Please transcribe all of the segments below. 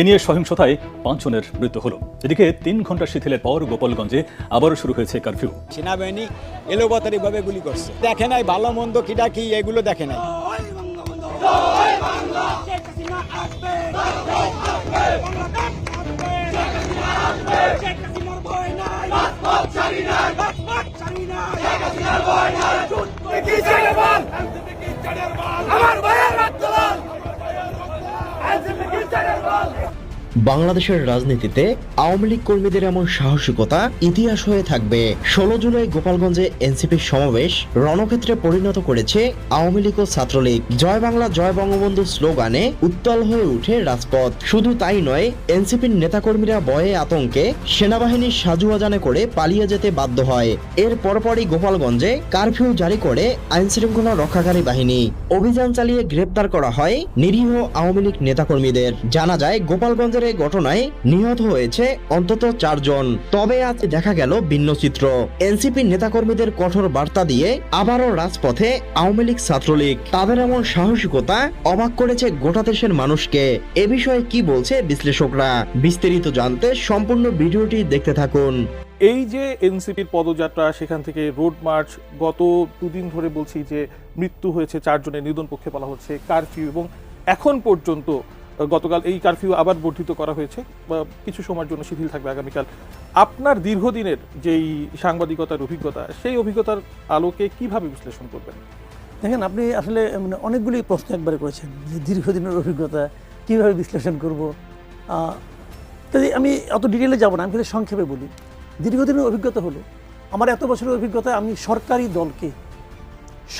এ নিয়ে সহিংসতায় পাঁচজনের মৃত্যু হলো। এদিকে তিন ঘণ্টা শিথিলের পর গোপালগঞ্জে আবারও শুরু হয়েছে কারফিউ। সেনাবাহিনী এলোপাতারি ভাবে গুলি করছে। দেখে নাই ভালো মন্দ কিটা কি এগুলো দেখে নাই। আমার বাংলাদেশের রাজনীতিতে আওয়ামী লীগ কর্মীদের এমন সাহসিকতা ইতিহাস হয়ে থাকবে। ষোলো জুলাই গোপালগঞ্জে এনসিপির সমাবেশ রণক্ষেত্রে পরিণত করেছে আওয়ামী লীগ ও ছাত্রলীগ। জয় বাংলা, জয় বঙ্গবন্ধু স্লোগানে উত্তাল হয়ে উঠে রাজপথ। শুধু তাই নয়, এনসিপির নেতাকর্মীরা ভয়ে আতঙ্কে সেনাবাহিনীর সাজু আজানে করে পালিয়ে যেতে বাধ্য হয়। এর পরপরই গোপালগঞ্জে কারফিউ জারি করে আইন শৃঙ্খলা রক্ষাকারী বাহিনী। অভিযান চালিয়ে গ্রেপ্তার করা হয় নিরীহ আওয়ামী লীগ নেতাকর্মীদের। জানা যায়, গোপালগঞ্জের এই ঘটনায় নিহত হয়েছে অন্তত চারজন। তবে আজ দেখা গেল ভিন্ন চিত্র। এনসিপি নেতাকর্মীদের কঠোর বার্তা দিয়ে আবারও রাজপথে আওয়ামী লীগ ছাত্রলীগ। তাদের এমন সাহসিকতা অবাক করেছে গোটা দেশের মানুষকে। এ বিষয়ে কি বলছে বিশ্লেষকরা? বিস্তারিত জানতে সম্পূর্ণ ভিডিওটি দেখতে থাকুন। এই যে এনসিপির পদযাত্রা, সেখান থেকে রোড মার্চ, গত দুদিন ধরে বলছি যে মৃত্যু হয়েছে চারজনের নিধন পক্ষে বলা হচ্ছে, কারফিউ, এবং এখন পর্যন্ত গতকাল এই কারফিউ আবার বর্ধিত করা হয়েছে। বা কিছু সময়ের জন্য শিথিল থাকবে আগামীকাল। আপনার দীর্ঘদিনের যেই সাংবাদিকতার অভিজ্ঞতা, সেই অভিজ্ঞতার আলোকে কীভাবে বিশ্লেষণ করবেন? দেখেন, আপনি আসলে মানে অনেকগুলি প্রশ্ন একবারে করেছেন, যে দীর্ঘদিনের অভিজ্ঞতা, কীভাবে বিশ্লেষণ করব। কাজে আমি অত ডিটেলে যাব না, আমি কিন্তু সংক্ষেপে বলি। দীর্ঘদিনের অভিজ্ঞতা হলো, আমার এত বছরের অভিজ্ঞতা আমি সরকারি দলকে,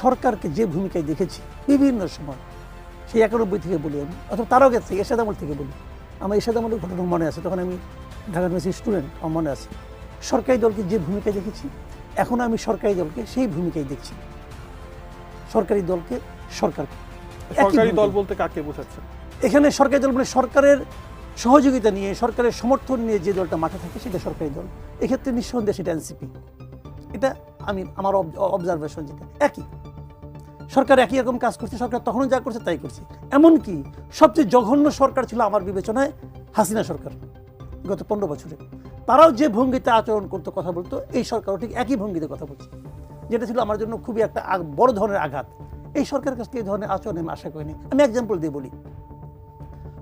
সরকারকে যে ভূমিকায় দেখেছি, বিভিন্ন সময় সেই একানব্বই থেকে বলি আমি অথবা তারও গেছে এরশাদ আমল থেকে বলি। আমার এরশাদ আমলের ঘটনা মনে আছে তখন আমি ঢাকা ইউনিভার্সিটির স্টুডেন্ট আমার মনে আছে। সরকারি দলকে যে ভূমিকায় দেখেছি এখন আমি সরকারি দলকে সেই ভূমিকায় দেখছি। সরকারি দলকে সরকারকে সরকারি দল বলতে কাকে বোঝাচ্ছেন? এখানে সরকারি দল মানে সরকারের সহযোগিতা নিয়ে সরকারের সমর্থন নিয়ে যে দলটা মাঠে থাকে সেটা সরকারি দল। এক্ষেত্রে নিঃসন্দেহে সেটা এনসিপি। এটা আমি আমার অবজারভেশন যেটা। একই। সরকার একই রকম কাজ করছে, সরকার তখনও যা করছে তাই করছে। এমনকি সবচেয়ে জঘন্য সরকার ছিল আমার বিবেচনায় হাসিনা সরকার গত পনেরো বছরে। তারাও যে ভঙ্গিতে আচরণ করতো কথা বলতো, এই সরকারও ঠিক একই ভঙ্গিতে কথা বলছে। যেটা ছিল আমার জন্য খুবই একটা বড় ধরনের আঘাত। এই সরকারের কাছ থেকে এই ধরনের আচরণ আমি আশা করিনি। আমি এক্সাম্পল দিয়ে বলি।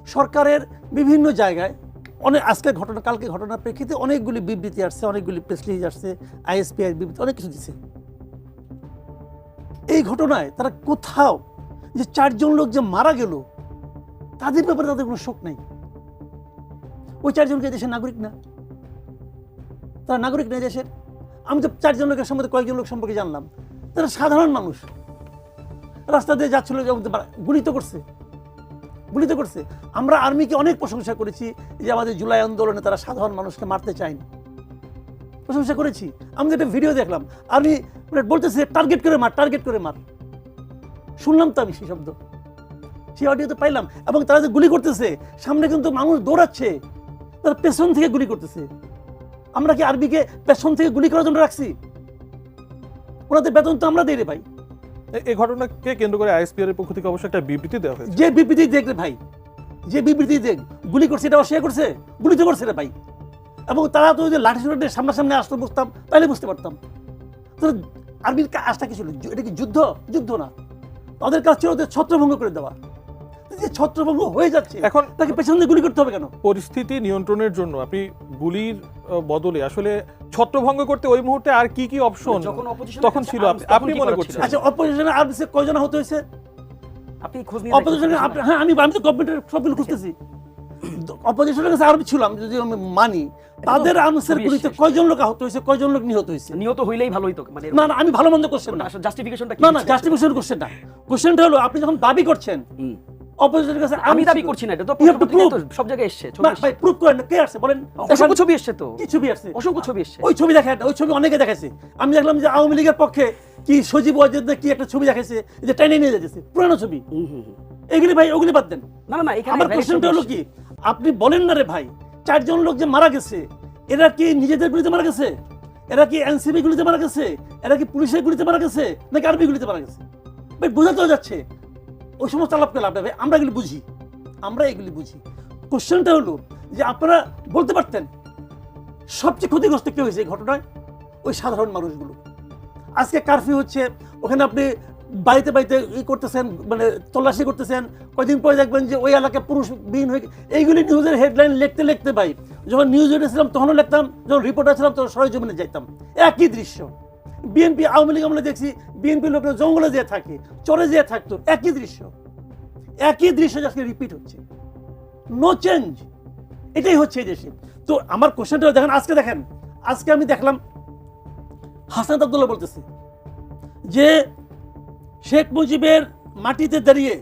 সরকারের বিভিন্ন জায়গায় অনেক, আজকে ঘটনা, কালকে ঘটনার প্রেক্ষিতে অনেকগুলি বিবৃতি আসছে, অনেকগুলি প্রেস রিলিজ আসছে আইএসপিআই বিবৃতি, অনেক কিছু দিচ্ছে এই ঘটনায় তারা কোথাও যে চারজন লোক যে মারা গেল, তাদের ব্যাপারে তাদের কোনো শোক নেই। ওই চারজনকে দেশের নাগরিক না। তারা নাগরিক না দেশের আমি তো চারজন লোকের সম্বন্ধে কয়েকজন লোক সম্পর্কে জানলাম। তারা সাধারণ মানুষ। রাস্তা দিয়ে যাচ্ছিল গুলি তো করছে। গুলি তো করছে। আমরা আর্মিকে অনেক প্রশংসা করেছি যে আমাদের জুলাই আন্দোলনে তারা সাধারণ মানুষকে মারতে চায়নি। প্রশংসা করেছি। আমি একটা ভিডিও দেখলাম আর্মি মানে বলতেছে টার্গেট করে মার টার্গেট করে মার। শুনলাম তো আমি সেই শব্দ। সেই অডিও তো পাইলাম। এবং তারা যে গুলি করতেছে সামনে কিন্তু মানুষ দৌড়াচ্ছে। তারা পেছন থেকে গুলি করতেছে। আমরা কি আরবিকে পেছন থেকে গুলি করার জন্য রাখছি? ওনাদের বেতন তো আমরা দিই রে ভাই। এই ঘটনাকে কেন্দ্র করে আইএসপিআর এর পক্ষ থেকে অবশ্যই একটা বিবৃতি দেওয়া হয়েছে। যে বিবৃতি দেখ রে ভাই যে বিবৃতি দেখ গুলি করছে এটা অস্বীকার করছে গুলি তো করছে রে ভাই। এবং তারা তো ওই যে লাঠি সুটে সামনাসামনি আসতে বুঝতাম তাহলে বুঝতে পারতাম। তো আর্মির কাজটা কি ছিল? এটা কি যুদ্ধ? যুদ্ধ না। তাদের কাজ ছিল ওদের ছত্রভঙ্গ করে দেওয়া। যে ছত্রভঙ্গ হয়ে যাচ্ছে এখন তাকে পেছন দিয়ে গুলি করতে হবে কেন? পরিস্থিতি নিয়ন্ত্রণের জন্য আপনি গুলির বদলে আসলে ছত্রভঙ্গ করতে ওই মুহূর্তে আর কি কি অপশন তখন ছিল? আপনি- তখন আপনি কি মনে করছেন? আচ্ছা অপোজিশনে আর্মিসে কয়জন হতে হয়েছে? আপনি খোঁজ নিয়ে অপোজিশনে হ্যাঁ আমি আমি তো গভর্নমেন্টের সবগুলো খুঁজতেছি। অপোজিশনের কাছে আরবি ছিল আমি যদি আমি মানি তাদের খুবই গুলিতে কয়জন লোক আহত হয়েছে কয়জন লোক নিহত হয়েছে? নিহত হইলেই ভালো হইতো মানে না না আমি ভালো মন্দ কোশ্চেন না জাস্টিফিকেশনটা কি না না জাস্টিফিকেশন কোশ্চেন না। কোশ্চেনটা হলো আপনি যখন দাবি করছেন। অপোজিশনের কাছে আমি দাবি করছি না এটা তো সব জায়গায় এসছে ভাই প্রুফ করেন কে আসছে বলেন? অসংখ্য ছবি এসছে তো। কি ছবি আসছে অসংখ্য ছবি এসছে। ওই ছবি দেখা ওই ছবি অনেকে দেখাইছে। আমি দেখলাম যে আওয়ামী লীগের পক্ষে কি সজীব ওয়াজেদ কি একটা ছবি দেখাইছে যে টেনে নিয়ে যাচ্ছে পুরানো ছবি। হুম, হুম। এগুলি ভাই ওগুলি বাদ দেন। না না এখানে আমার ছবি হলো কি আপনি বলেন না রে ভাই চারজন লোক যে মারা গেছে এরা কি নিজেদের গুলিতে মারা গেছে? এরা কি এনসিবি গুলিতে মারা গেছে? এরা কি পুলিশের গুলিতে মারা গেছে? নাকি আরবি গুলিতে মারা গেছে? ভাই বোঝাতেও যাচ্ছে। ওই সমস্ত আলাপ করে লাভ ভাই আমরা এগুলি বুঝি। আমরা এগুলি বুঝি। কোশ্চেনটা হলো যে আপনারা বলতে পারতেন সবচেয়ে ক্ষতিগ্রস্ত কে হয়েছে এই ঘটনায়? ওই সাধারণ মানুষগুলো। আজকে কারফিউ হচ্ছে ওখানে আপনি বাড়িতে বাড়িতে ই করতেছেন মানে তল্লাশি করতেছেন, কয়দিন পরে দেখবেন যে ওই এলাকায় পুরুষ বিহীন হয়ে এইগুলি নিউজের হেডলাইন লিখতে লিখতে ভাই, যখন নিউজ ছিলাম তখনও লিখতাম, যখন রিপোর্টার ছিলাম তখন সরজমিনে যাইতাম। একই দৃশ্য। বিএনপি আওয়ামী লীগ আমরা দেখছি বিএনপি লোকের জঙ্গলে যেয়ে থাকে, চরে যেয়ে থাকতো, একই দৃশ্য। একই দৃশ্য আজকে রিপিট হচ্ছে। নো চেঞ্জ এটাই হচ্ছে এই দেশে। তো আমার কোশ্চেনটা দেখেন, আজকে দেখেন, আজকে আমি দেখলাম হাসান আব্দুল্লাহ বলতেছে যে শেখ মুজিবের মাটিতে দাঁড়িয়ে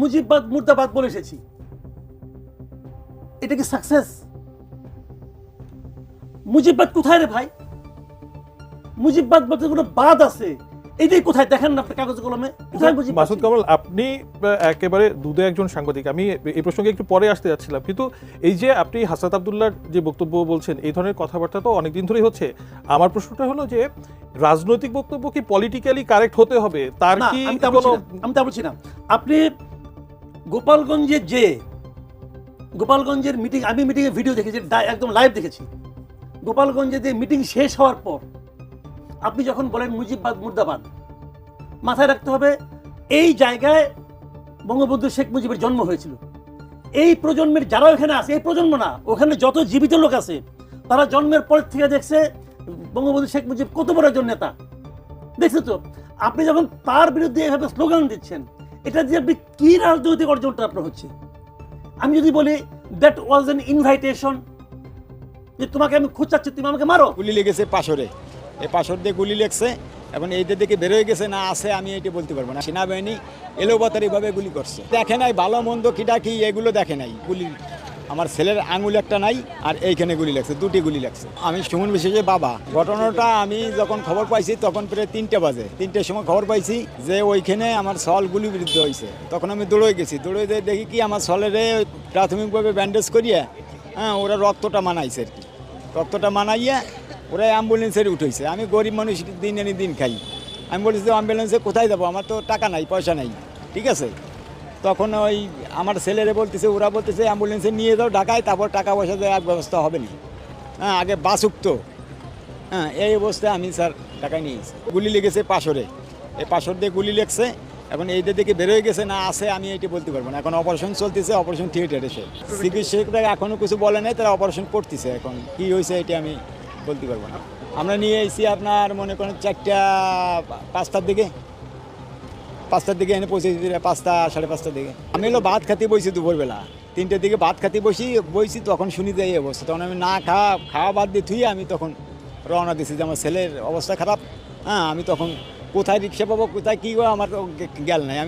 মুজিববাদ, মুর্দাবাদ বলে এসেছি। এটা কি সাকসেস মুজিববাদ কোথায় রে ভাই? মুজিববাদ বলতে কোনো বাদ আছে? এটাই কোথায়? দেখেন না আপনার কাগজ কলমে। কোথায় মাসুদ কামাল আপনি একেবারে দুধে একজন সাংবাদিক। আমি এই প্রসঙ্গে একটু পরে আসতে যাচ্ছিলাম। কিন্তু এই যে আপনি হাসাত আবদুল্লাহর যে বক্তব্য বলছেন এই ধরনের কথাবার্তা তো অনেকদিন ধরেই হচ্ছে। আমার প্রশ্নটা হলো যে রাজনৈতিক বক্তব্য কি পলিটিক্যালি কারেক্ট হতে হবে? তার কি আমি তা বলছি না, আপনি গোপালগঞ্জে যে গোপালগঞ্জের মিটিং আমি মিটিংয়ে ভিডিও দেখেছি একদম লাইভ দেখেছি। গোপালগঞ্জে যে মিটিং শেষ হওয়ার পর আপনি যখন বলেন মুজিববাদ, মুর্দাবাদ, মাথায় রাখতে হবে, এই জায়গায় বঙ্গবন্ধু শেখ মুজিবের জন্ম হয়েছিল। এই প্রজন্মের যারা ওখানে আছে, এই প্রজন্ম না, ওখানে যত জীবিত লোক আছে, তারা জন্মের পর থেকে দেখছে বঙ্গবন্ধু শেখ মুজিব কত বড় একজন নেতা। দেখছ তো, আপনি যখন তার বিরুদ্ধে এভাবে স্লোগান দিচ্ছেন, এটা দিয়ে আপনি কি রাজনৈতিক অর্জনটা আপনার হচ্ছে? আমি যদি বলি দ্যাট ওয়াজ এন ইনভাইটেশন যে তোমাকে আমি খুঁচাচ্ছি, তুমি আমাকে মারো। গুলি লেগেছে পাশরে। এই পাশর দিয়ে গুলি লেগছে এখন এইটা দিকে বেরোয় গেছে, না আছে, আমি এটা বলতে পারব না। সেনাবাহিনী এলোপাতারিভাবে গুলি করছে। দেখে নাই, ভালো মন্দ কিটা কি, এগুলো দেখে নাই। গুলি, আমার ছেলের আঙুল একটা নাই আর এইখানে গুলি লাগছে দুটি গুলি লাগছে আমি সুমন বিশেষে বাবা। ঘটনাটা আমি যখন খবর পাইছি, তখন প্রায় তিনটে বাজে। তিনটের সময় খবর পাইছি যে ওইখানে আমার সল গুলি বিরুদ্ধ হয়েছে তখন আমি দৌড়ে গেছি। দৌড়ে যেয়ে দেখি কি, আমার সলেরে প্রাথমিকভাবে ব্যান্ডেজ করিয়ে হ্যাঁ ওরা রক্তটা মানাইছে আর কি। রক্তটা মানাইয়া ওরা অ্যাম্বুলেন্সের উঠেছে। আমি গরিব মানুষ, দিন আনি দিন খাই। আমি বলেছি যে অ্যাম্বুলেন্সে কোথায় যাব? আমার তো টাকা নাই, পয়সা নাই। ঠিক আছে? তখন ওই আমার ছেলেরে বলতেছে, ওরা বলতেছে, অ্যাম্বুলেন্সে নিয়ে যাও ঢাকায়, তারপর টাকা পয়সা দেওয়ার ব্যবস্থা হবে না। হ্যাঁ আগে বাস উঠতো। হ্যাঁ এই অবস্থায় আমি স্যার টাকায় নিয়েছি গুলি লেগেছে পাশরে। এই পাশর দিয়ে গুলি লেগছে। এখন এই দিকে বেরোয় গেছে, না আছে, আমি এটি বলতে পারব না। এখন অপারেশন চলতেছে অপারেশন থিয়েটারে সে চিকিৎসকরা এখনও কিছু বলে নাই, তারা অপারেশন করতেছে এখন। কি হয়েছে এটি আমি বলতে পারব না। আমরা নিয়ে এসেছি আপনার মনে করেন চারটা পাঁচটার দিকে। পাঁচটার দিকে এনে পৌঁছে দিতে পাঁচটা, সাড়ে পাঁচটার দিকে। আমি হলো ভাত খাতে বসি দুপুরবেলা। তিনটের দিকে ভাত খাতে বসি, বইছি, তখন শুনি দেয় এই অবস্থা। তখন আমি না খাওয়া খাওয়া বাদ দিয়ে থুই আমি তখন রওনা দিছি যে আমার ছেলের অবস্থা খারাপ। হ্যাঁ আমি তখন কোথায় রিক্সা পাবো, কোথায় কী আমার গেল নাই।